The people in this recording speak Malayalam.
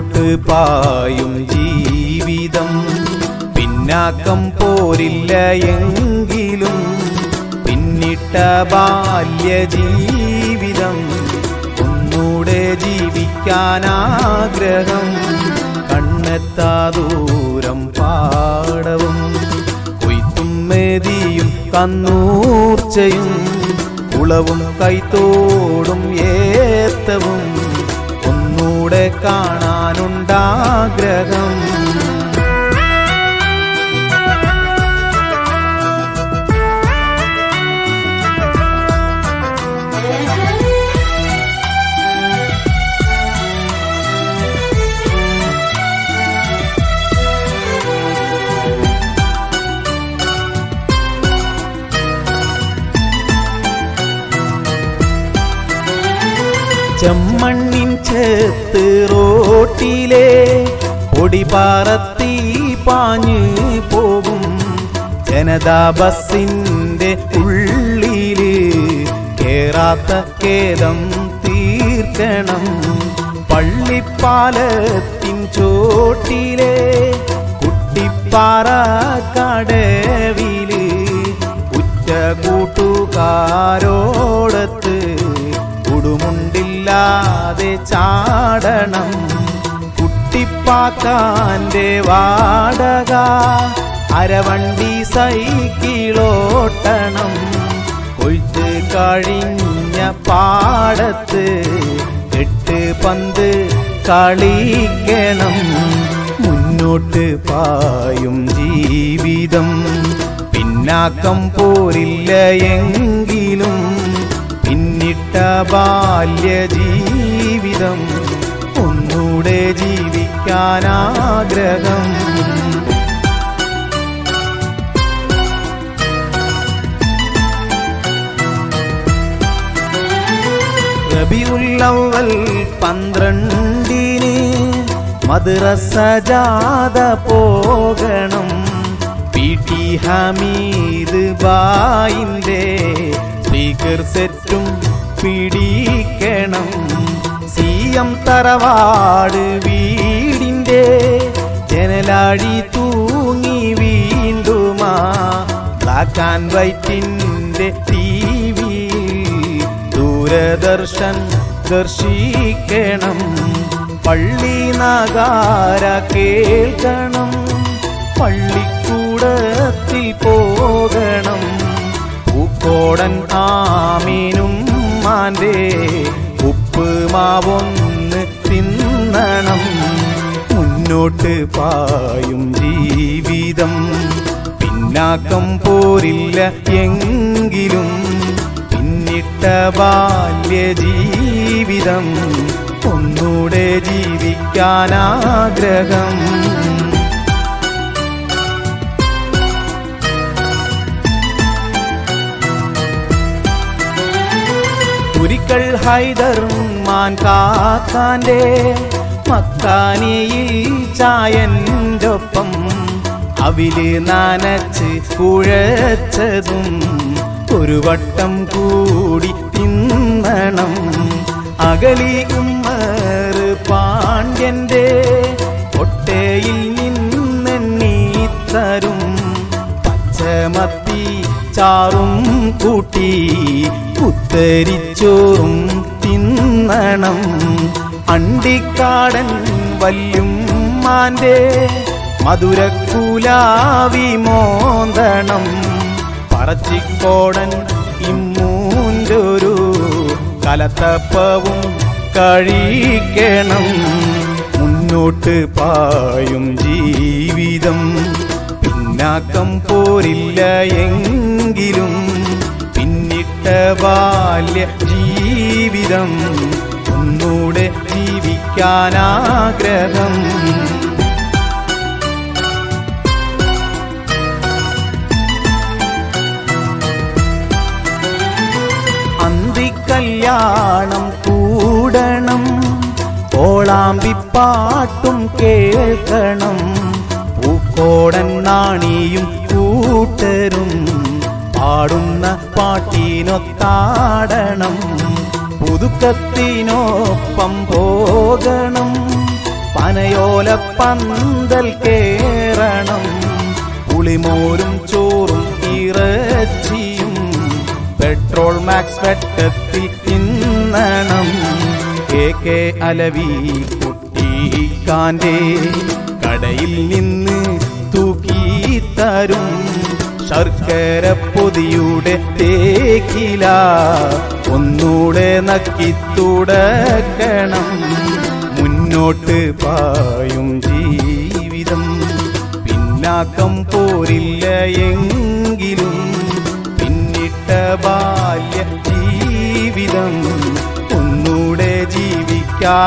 പായും ജീവിതം. പിന്നാക്കം പോരില്ല എങ്കിലും പിന്നിട്ട ബാല്യ ജീവിതം. ഒന്നൂടെ ജീവിക്കാനാഗ്രഹം. കണ്ണെത്താ ദൂരം പാടവും. കൊയ്ത്തും മെതിയും കന്നൂർച്ചയും കുളവും കൈത്തോടും ഏത്തവും. ഒന്നൂടെ കാണാനുണ്ടാഗ്രഹം. ചെമ്മണ്ണിൻ ചേത്ത് റോട്ടിലെ പൊടിപാറത്തി പാഞ്ഞ് പോകും. ജനതാ ബസിന്റെ ഉള്ളിൽ കേറാത്ത കേദം തീർക്കണം. പള്ളിപ്പാലത്തിൻ ചോട്ടിലെ കുട്ടിപ്പാറ കടവിൽ ഉച്ച കൂട്ടുകാരോടത്ത് കുടുമുണ്ടില്ലാതെ ചാടണം. കുട്ടിപ്പാത്താന്റെ വാടക. അരവണ്ടി സൈക്കിളോട്ടണം. കൊയ്ത്ത് കഴിഞ്ഞ പാടത്ത് എട്ട് പന്ത് കളിക്കണം. മുന്നോട്ട് പായും ജീവിതം. പിന്നാക്കം പോരില്ല എങ്കിലും പിന്നിട്ട ബാല്യ ജീവിതം ഒന്നൂടെ ജീവിക്കാനാഗ്രഹം. ഉള്ളവൽ പന്ത്രണ്ടിന് മദ്രസ ജാഥ പോകണം. പി ടി ഹമീദ് ബായിന്റെ സ്പീക്കർ സെറ്റും പിടിക്കണം. സി എം തറവാട് വീടിന്റെ ജനലാടി തൂങ്ങി വീണ്ടുമാ. ബ്ലാക്ക് ആൻഡ് വൈറ്റിന്റെ ടി ദൂരദർശൻ ദർശിക്കണം. പള്ളി നഗാര കേൾക്കണം. പള്ളിക്കൂടത്തിൽ പോകണം. പൂക്കോടൻ ആമീനും മാന്റെ ഉപ്പ് മാവൊന്ന് തിന്നണം. മുന്നോട്ട് പായും ജീവിതം. പിന്നാക്കം പോരില്ല എങ്കിലും പിന്നിട്ട ബാല്യ ജീവിതം ഒന്നൂടെ ജീവിക്കാനാഗ്രഹം. ഹൈദർ മാൻ കാക്കാന്റെ മക്കാനിയിൽ ചായന്റെ ഒപ്പം അവിൽ നനച്ച് കുഴച്ചതും ഒരു വട്ടം കൂടി തിന്നണം. അകലി ഉമ്മർ പാണ്ഡ്യന്റെ ഒട്ടയിൽ നിന്നെണ്ണീത്തരും തരും പച്ചമത്തി ചാറും കൂട്ടി കുത്തരിച്ചോറും തിന്നണം അണ്ടിക്കാടൻ വല്യും മാന്റെ മധുരക്കുലാവി മോന്തണം. പറച്ചിക്കോടൻ ഇമ്മൂന്റൊരു കലത്തപ്പവും കഴിക്കണം. മുന്നോട്ട് പായും ജീവിതം പിന്നാക്കം പോരില്ല എങ്കിലും പിന്നിട്ട ബാല്യ ജീവിതം ഒന്നൂടെ ജീവിക്കാനാഗ്രഹം. അന്തിക്കല്യാണം കൂടണം ഓളാമ്പിപ്പാട്ടും കേൾക്കണം പൂക്കോടൻ നാണിയും കൂട്ടരും പാടുന്ന പാട്ടിനൊത്താടണം. പുതുക്കത്തിനൊപ്പം പോകണം. പനയോല പന്തൽ കേറണം. പുളിമോരും ചോറും ഇറച്ചിയും പെട്രോൾ മാക്സ് വെട്ടത്തിൽ തിന്നണം. കെ കെ അലവി കുട്ടിക്കാന്റെ കടയിൽ നിന്ന് തൂക്കി തരും. ശർക്കര പൊതിയുടെ തേക്കില ഒന്നൂടെ നക്കി തുടക്കണം. മുന്നോട്ട് പായും ജീവിതം. പിന്നാക്കം പോരില്ല എങ്കിലും പിന്നിട്ട ബാല്യ ജീവിതം. ഒന്നൂടെ ജീവിക്കാനാഗ്രഹം.